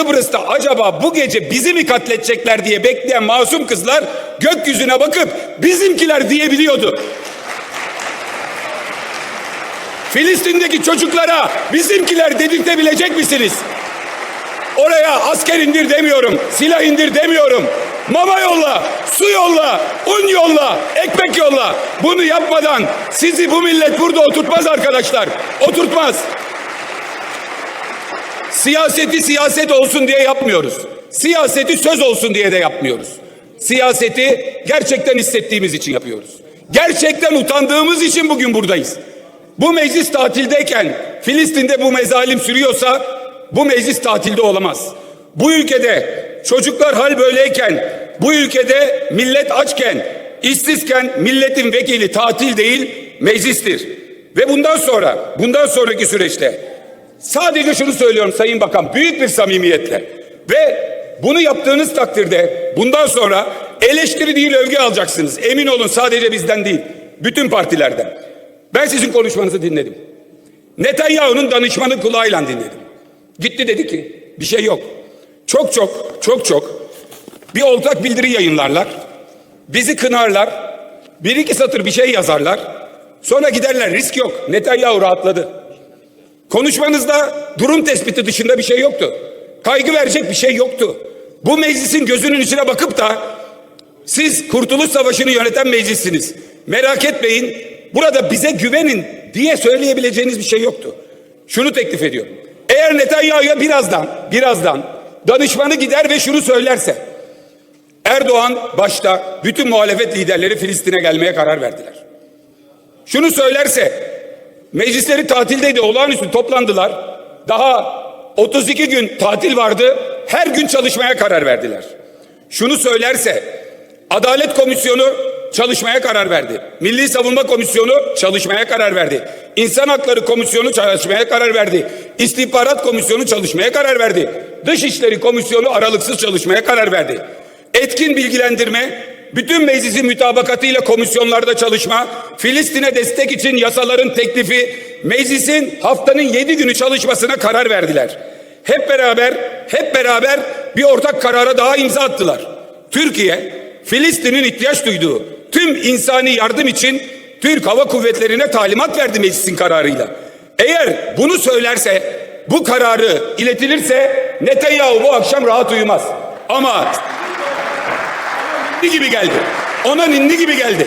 Kıbrıs'ta acaba bu gece bizi mi katledecekler diye bekleyen masum kızlar gökyüzüne bakıp bizimkiler diyebiliyordu. Filistin'deki çocuklara bizimkiler dedirtebilecek misiniz? Oraya asker indir demiyorum, silah indir demiyorum. Mama yolla, su yolla, un yolla, ekmek yolla. Bunu yapmadan sizi bu millet burada oturtmaz arkadaşlar. Oturtmaz. Siyaseti siyaset olsun diye yapmıyoruz. Siyaseti söz olsun diye de yapmıyoruz. Siyaseti gerçekten hissettiğimiz için yapıyoruz. Gerçekten utandığımız için bugün buradayız. Bu meclis tatildeyken Filistin'de bu mezalim sürüyorsa bu meclis tatilde olamaz. Bu ülkede çocuklar hal böyleyken, bu ülkede millet açken, işsizken milletin vekili tatil değil meclistir. Ve bundan sonra, bundan sonraki süreçte sadece şunu söylüyorum Sayın Bakan büyük bir samimiyetle ve bunu yaptığınız takdirde bundan sonra eleştiri değil övgü alacaksınız. Emin olun sadece bizden değil, bütün partilerden. Ben sizin konuşmanızı dinledim. Netanyahu'nun danışmanı kulağıyla dinledim. Gitti dedi ki bir şey yok. Çok çok çok çok bir ortak bildiri yayınlarlar. Bizi kınarlar. Bir iki satır bir şey yazarlar. Sonra giderler risk yok. Netanyahu rahatladı. Konuşmanızda durum tespiti dışında bir şey yoktu. Kaygı verecek bir şey yoktu. Bu meclisin gözünün içine bakıp da siz Kurtuluş Savaşı'nı yöneten meclissiniz. Merak etmeyin. Burada bize güvenin diye söyleyebileceğiniz bir şey yoktu. Şunu teklif ediyorum. Eğer Netanyahu'ya birazdan, birazdan danışmanı gider ve şunu söylerse Erdoğan başta bütün muhalefet liderleri Filistin'e gelmeye karar verdiler. Şunu söylerse meclisleri tatildeydi olağanüstü toplandılar. Daha 32 gün tatil vardı. Her gün çalışmaya karar verdiler. Şunu söylerse Adalet Komisyonu çalışmaya karar verdi. Milli Savunma Komisyonu çalışmaya karar verdi. İnsan Hakları Komisyonu çalışmaya karar verdi. İstihbarat Komisyonu çalışmaya karar verdi. Dışişleri Komisyonu aralıksız çalışmaya karar verdi. Etkin bilgilendirme, bütün meclisin mütabakatıyla komisyonlarda çalışma, Filistin'e destek için yasaların teklifi, meclisin haftanın yedi günü çalışmasına karar verdiler. Hep beraber, hep beraber bir ortak karara daha imza attılar. Türkiye, Filistin'in ihtiyaç duyduğu tüm insani yardım için Türk Hava Kuvvetleri'ne talimat verdi meclisin kararıyla. Eğer bunu söylerse, bu kararı iletilirse Netanyahu bu akşam rahat uyumaz. Ama ninni gibi geldi. Ona ninni gibi geldi.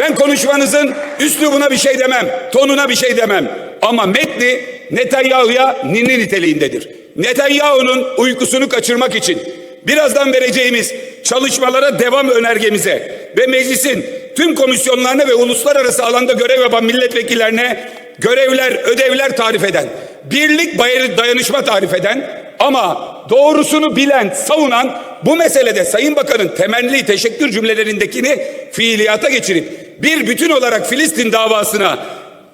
Ben konuşmanızın üslubuna bir şey demem, tonuna bir şey demem. Ama metni Netanyahu'ya ninni niteliğindedir. Netanyahu'nun uykusunu kaçırmak için birazdan vereceğimiz çalışmalara devam önergemize ve meclisin tüm komisyonlarına ve uluslararası alanda görev yapan milletvekillerine görevler, ödevler tarif eden, birlik dayanışma tarif eden ama doğrusunu bilen, savunan bu meselede Sayın Bakan'ın temenni teşekkür cümlelerindekini fiiliyata geçirip bir bütün olarak Filistin davasına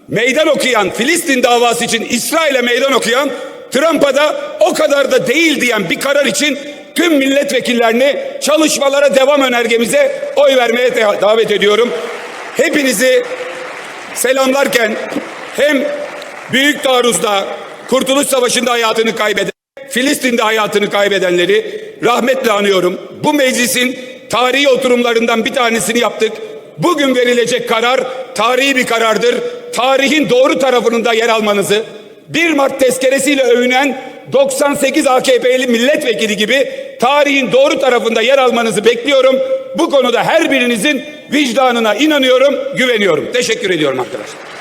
meydan okuyan, Filistin davası için İsrail'e meydan okuyan, Trump'a da o kadar da değil diyen bir karar için tüm milletvekillerini çalışmalara devam önergemize oy vermeye davet ediyorum. Hepinizi selamlarken hem Büyük Taarruz'da Kurtuluş Savaşı'nda hayatını kaybeden, Filistin'de hayatını kaybedenleri rahmetle anıyorum. Bu meclisin tarihi oturumlarından bir tanesini yaptık. Bugün verilecek karar tarihi bir karardır. Tarihin doğru tarafının da yer almanızı, 1 Mart tezkeresiyle övünen 98 AKP'li milletvekili gibi tarihin doğru tarafında yer almanızı bekliyorum. Bu konuda her birinizin vicdanına inanıyorum, güveniyorum. Teşekkür ediyorum arkadaşlar.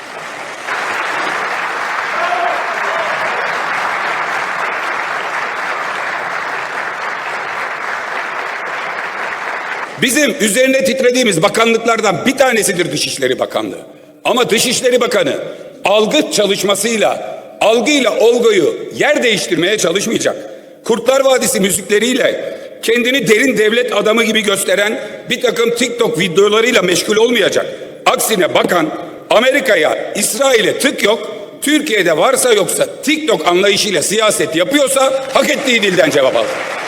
Bizim üzerine titrediğimiz bakanlıklardan bir tanesidir Dışişleri Bakanlığı. Ama Dışişleri Bakanı algı çalışmasıyla, algıyla olguyu yer değiştirmeye çalışmayacak. Kurtlar Vadisi müzikleriyle kendini derin devlet adamı gibi gösteren bir takım TikTok videolarıyla meşgul olmayacak. Aksine bakan Amerika'ya, İsrail'e tık yok, Türkiye'de varsa yoksa TikTok anlayışıyla siyaset yapıyorsa hak ettiği dilden cevap alır.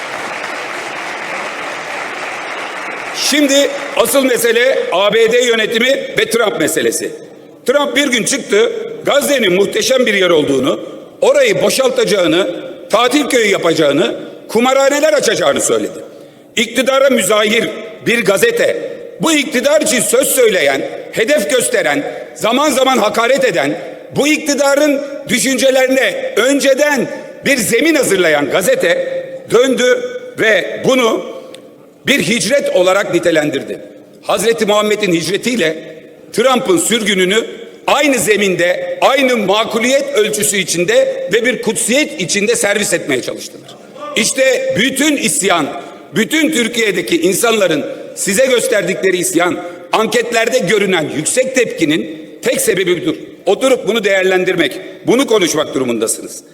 Şimdi asıl mesele ABD yönetimi ve Trump meselesi. Trump bir gün çıktı Gazze'nin muhteşem bir yer olduğunu, orayı boşaltacağını, tatil köyü yapacağını, kumarhaneler açacağını söyledi. İktidara müzahir bir gazete, bu iktidar için söz söyleyen, hedef gösteren, zaman zaman hakaret eden, bu iktidarın düşüncelerine önceden bir zemin hazırlayan gazete döndü ve bunu bir hicret olarak nitelendirdi. Hazreti Muhammed'in hicretiyle Trump'ın sürgününü aynı zeminde, aynı makuliyet ölçüsü içinde ve bir kutsiyet içinde servis etmeye çalıştılar. İşte bütün isyan, bütün Türkiye'deki insanların size gösterdikleri isyan, anketlerde görünen yüksek tepkinin tek sebebi budur. Oturup bunu değerlendirmek, bunu konuşmak durumundasınız.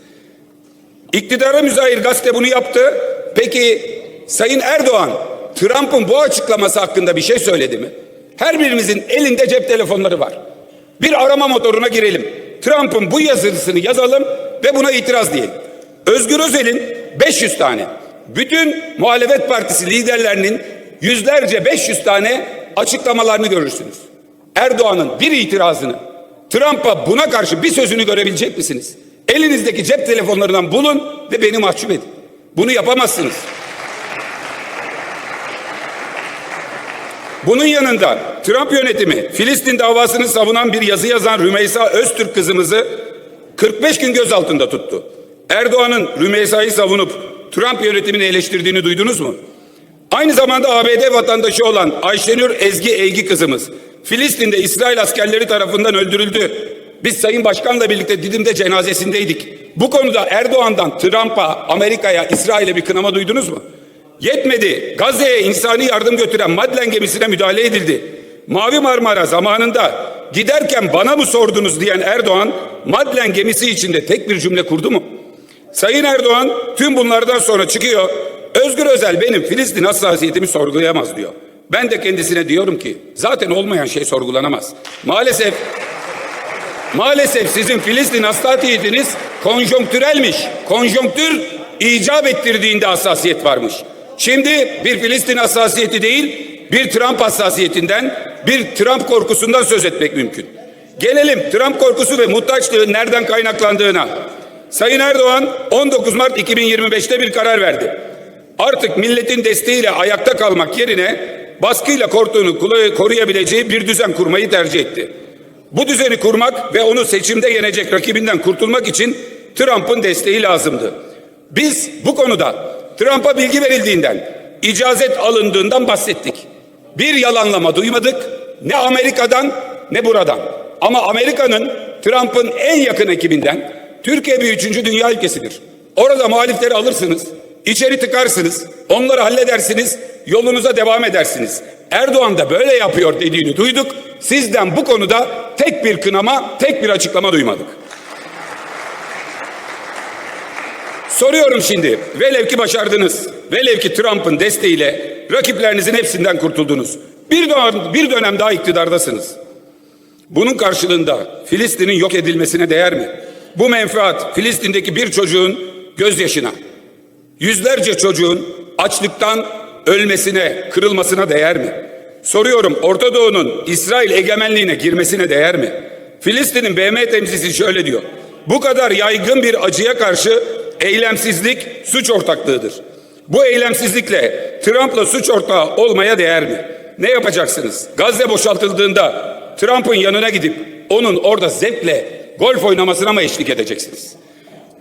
İktidara müzahir gazete bunu yaptı. Peki Sayın Erdoğan Trump'ın bu açıklaması hakkında bir şey söyledi mi? Her birimizin elinde cep telefonları var. Bir arama motoruna girelim. Trump'ın bu yazısını yazalım ve buna itiraz diyelim. Özgür Özel'in 500 tane, bütün muhalefet partisi liderlerinin yüzlerce 500 tane açıklamalarını görürsünüz. Erdoğan'ın bir itirazını, Trump'a buna karşı bir sözünü görebilecek misiniz? Elinizdeki cep telefonlarından bulun ve beni mahcup edin. Bunu yapamazsınız. Bunun yanında Trump yönetimi Filistin davasını savunan bir yazı yazan Rümeysa Öztürk kızımızı 45 gün gözaltında tuttu. Erdoğan'ın Rümeysa'yı savunup Trump yönetimini eleştirdiğini duydunuz mu? Aynı zamanda ABD vatandaşı olan Ayşenur Ezgi Eygi kızımız Filistin'de İsrail askerleri tarafından öldürüldü. Biz Sayın Başkan'la birlikte Didim'de cenazesindeydik. Bu konuda Erdoğan'dan Trump'a, Amerika'ya, İsrail'e bir kınama duydunuz mu? Yetmedi. Gazze'ye insani yardım götüren Madlen gemisine müdahale edildi. Mavi Marmara zamanında giderken bana mı sordunuz diyen Erdoğan Madlen gemisi içinde tek bir cümle kurdu mu? Sayın Erdoğan tüm bunlardan sonra çıkıyor. Özgür Özel benim Filistin hassasiyetimi sorgulayamaz diyor. Ben de kendisine diyorum ki zaten olmayan şey sorgulanamaz. Maalesef Maalesef sizin Filistin hassasiyetiniz konjonktürelmiş. Konjonktür icap ettirdiğinde hassasiyet varmış. Şimdi bir Filistin hassasiyeti değil, bir Trump hassasiyetinden, bir Trump korkusundan söz etmek mümkün. Gelelim Trump korkusu ve muhtaçlığın nereden kaynaklandığına. Sayın Erdoğan 19 Mart 2025'te bir karar verdi. Artık milletin desteğiyle ayakta kalmak yerine baskıyla korktuğunu koruyabileceği bir düzen kurmayı tercih etti. Bu düzeni kurmak ve onu seçimde yenecek rakibinden kurtulmak için Trump'ın desteği lazımdı. Biz bu konuda Trump'a bilgi verildiğinden, icazet alındığından bahsettik. Bir yalanlama duymadık ne Amerika'dan ne buradan. Ama Amerika'nın Trump'ın en yakın ekibinden Türkiye bir üçüncü dünya ülkesidir. Orada muhalifleri alırsınız, içeri tıkarsınız, onları halledersiniz, yolunuza devam edersiniz. Erdoğan da böyle yapıyor dediğini duyduk. Sizden bu konuda tek bir kınama, tek bir açıklama duymadık. Soruyorum şimdi. Velev ki başardınız. Velev ki Trump'ın desteğiyle rakiplerinizin hepsinden kurtuldunuz. Bir dönem, bir dönem daha iktidardasınız. Bunun karşılığında Filistin'in yok edilmesine değer mi? Bu menfaat Filistin'deki bir çocuğun gözyaşına, yüzlerce çocuğun açlıktan ölmesine, kırılmasına değer mi? Soruyorum Orta Doğu'nun İsrail egemenliğine girmesine değer mi? Filistin'in BM temsilcisi şöyle diyor. Bu kadar yaygın bir acıya karşı eylemsizlik suç ortaklığıdır. Bu eylemsizlikle Trump'la suç ortağı olmaya değer mi? Ne yapacaksınız? Gazze boşaltıldığında Trump'ın yanına gidip onun orada zevkle golf oynamasına mı eşlik edeceksiniz?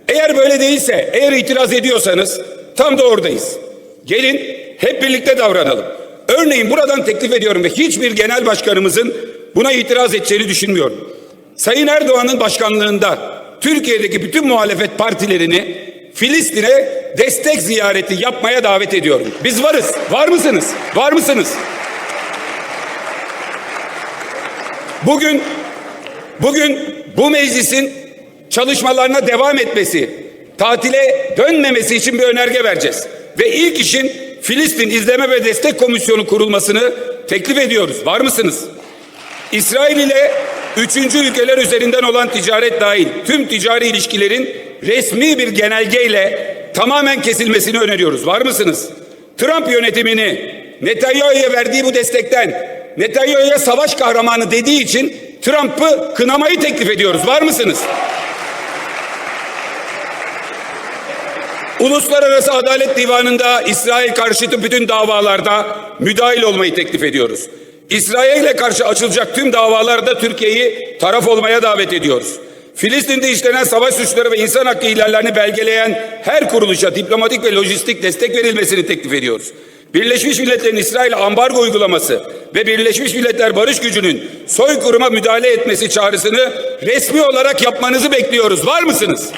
Eğer böyle değilse, eğer itiraz ediyorsanız tam da oradayız. Gelin hep birlikte davranalım. Örneğin buradan teklif ediyorum ve hiçbir genel başkanımızın buna itiraz edeceğini düşünmüyorum. Sayın Erdoğan'ın başkanlığında Türkiye'deki bütün muhalefet partilerini Filistin'e destek ziyareti yapmaya davet ediyorum. Biz varız. Var mısınız? Var mısınız? Bugün bugün bu meclisin çalışmalarına devam etmesi, tatile dönmemesi için bir önerge vereceğiz. Ve ilk işin Filistin İzleme ve Destek Komisyonu kurulmasını teklif ediyoruz. Var mısınız? İsrail ile üçüncü ülkeler üzerinden olan ticaret dahil tüm ticari ilişkilerin resmi bir genelgeyle tamamen kesilmesini öneriyoruz. Var mısınız? Trump yönetimini Netanyahu'ya verdiği bu destekten Netanyahu'ya savaş kahramanı dediği için Trump'ı kınamayı teklif ediyoruz. Var mısınız? Uluslararası Adalet Divanı'nda İsrail karşıtı bütün davalarda müdahil olmayı teklif ediyoruz. İsrail'e karşı açılacak tüm davalarda Türkiye'yi taraf olmaya davet ediyoruz. Filistin'de işlenen savaş suçları ve insan hakkı ihlallerini belgeleyen her kuruluşa diplomatik ve lojistik destek verilmesini teklif ediyoruz. Birleşmiş Milletler'in İsrail ambargo uygulaması ve Birleşmiş Milletler Barış Gücü'nün soykırıma müdahale etmesi çağrısını resmi olarak yapmanızı bekliyoruz. Var mısınız?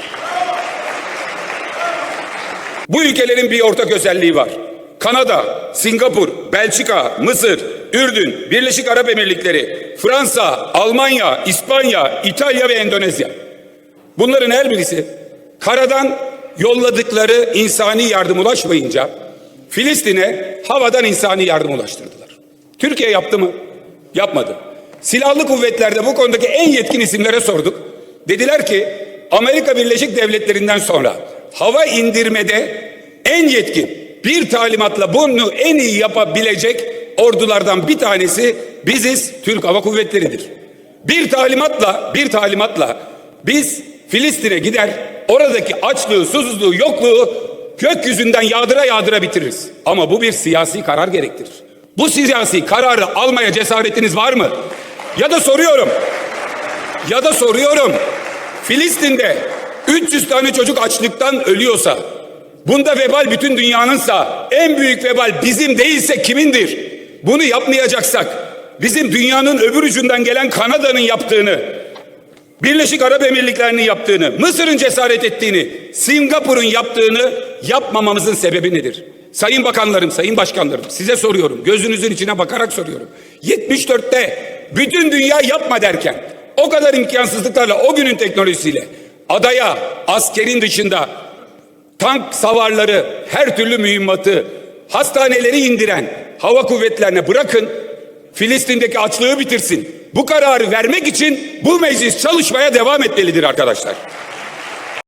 Bu ülkelerin bir ortak özelliği var. Kanada, Singapur, Belçika, Mısır, Ürdün, Birleşik Arap Emirlikleri, Fransa, Almanya, İspanya, İtalya ve Endonezya. Bunların her birisi karadan yolladıkları insani yardım ulaşmayınca Filistin'e havadan insani yardım ulaştırdılar. Türkiye yaptı mı? Yapmadı. Silahlı kuvvetlerde bu konudaki en yetkin isimlere sorduk. Dediler ki Amerika Birleşik Devletleri'nden sonra hava indirmede en yetkin bir talimatla bunu en iyi yapabilecek ordulardan bir tanesi biziz Türk Hava Kuvvetleri'dir. Bir talimatla bir talimatla biz Filistin'e gider oradaki açlığı, susuzluğu, yokluğu gökyüzünden yağdıra yağdıra bitiririz. Ama bu bir siyasi karar gerektirir. Bu siyasi kararı almaya cesaretiniz var mı? Ya da soruyorum. Ya da soruyorum. Filistin'de 300 tane çocuk açlıktan ölüyorsa, bunda vebal bütün dünyanınsa, en büyük vebal bizim değilse kimindir? Bunu yapmayacaksak, bizim dünyanın öbür ucundan gelen Kanada'nın yaptığını, Birleşik Arap Emirlikleri'nin yaptığını, Mısır'ın cesaret ettiğini, Singapur'un yaptığını yapmamamızın sebebi nedir? Sayın bakanlarım, sayın başkanlarım size soruyorum. Gözünüzün içine bakarak soruyorum. 74'te bütün dünya yapma derken o kadar imkansızlıklarla o günün teknolojisiyle adaya askerin dışında tank savarları, her türlü mühimmatı, hastaneleri indiren hava kuvvetlerine bırakın Filistin'deki açlığı bitirsin. Bu kararı vermek için bu meclis çalışmaya devam etmelidir arkadaşlar.